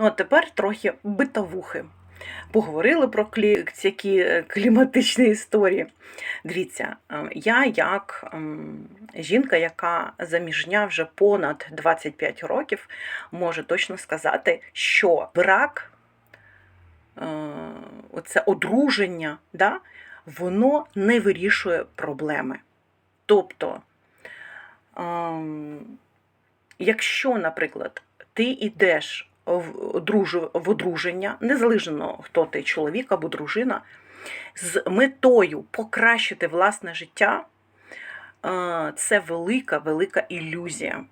Ну, а тепер трохи битовухи. Поговорили про клі... ці е, кліматичні історії. Дивіться, е, я як ем, жінка, яка заміжня вже понад 25 років, можу точно сказати, що брак, е, оце одруження, да, воно не вирішує проблеми. Тобто, ем, якщо, наприклад, ти йдеш в одруження, незалежно хто ти, чоловік або дружина, з метою покращити власне життя, е, це велика, велика ілюзія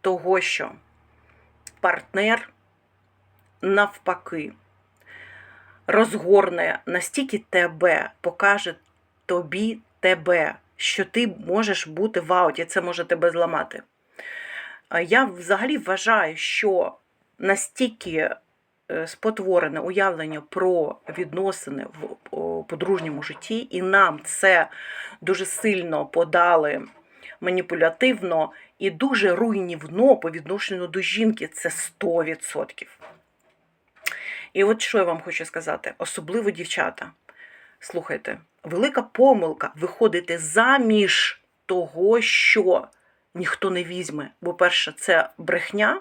того, що партнер навпаки розгорне настільки тебе, покаже тобі тебе, що ти можеш бути в ауті, це може тебе зламати. Я взагалі вважаю, що настільки е, спотворене уявлення про відносини в подружньому житті, і нам це дуже сильно подали маніпулятивно і дуже руйнівно по відношенню до жінки. Це 100%. І от що я вам хочу сказати, особливо дівчата. Слухайте, велика помилка виходити заміж того, що ніхто не візьме. Бо, перше, це брехня,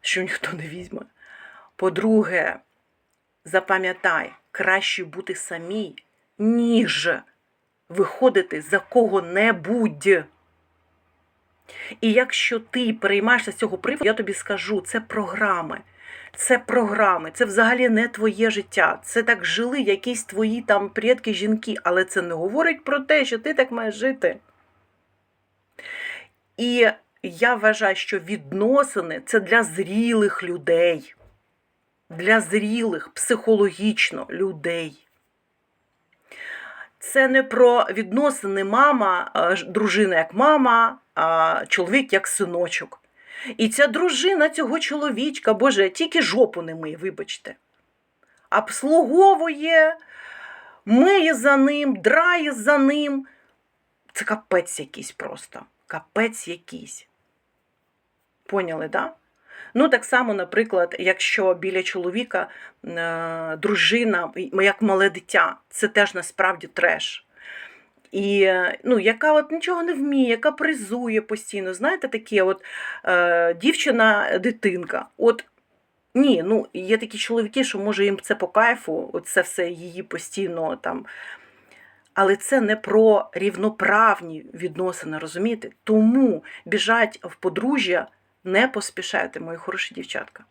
що ніхто не візьме. По-друге, запам'ятай, краще бути самій, ніж виходити за кого-небудь. І якщо ти переймаєшся з цього приводу, я тобі скажу, це програми. Це програми, це взагалі не твоє життя. Це так жили якісь твої там предки жінки, але це не говорить про те, що ти так маєш жити. І я вважаю, що відносини це для зрілих людей, для зрілих психологічно людей. Це не про відносини мама, дружина як мама, а чоловік як синочок. І ця дружина цього чоловічка, Боже, тільки жопу не миє, вибачте. Обслуговує, миє за ним, драє за ним. Це капець якийсь просто. Капець якийсь. Поняли, да? Ну, так само, наприклад, якщо біля чоловіка е, дружина, як мале дитя, це теж насправді треш. І е, ну, яка от нічого не вміє, яка призує постійно. Знаєте, такі от е, дівчина-дитинка. От ні, ну є такі чоловіки, що може їм це по кайфу, це все її постійно там. Але це не про рівноправні відносини, розумієте? Тому біжать в подружжя не поспішайте, мої хороші дівчатка.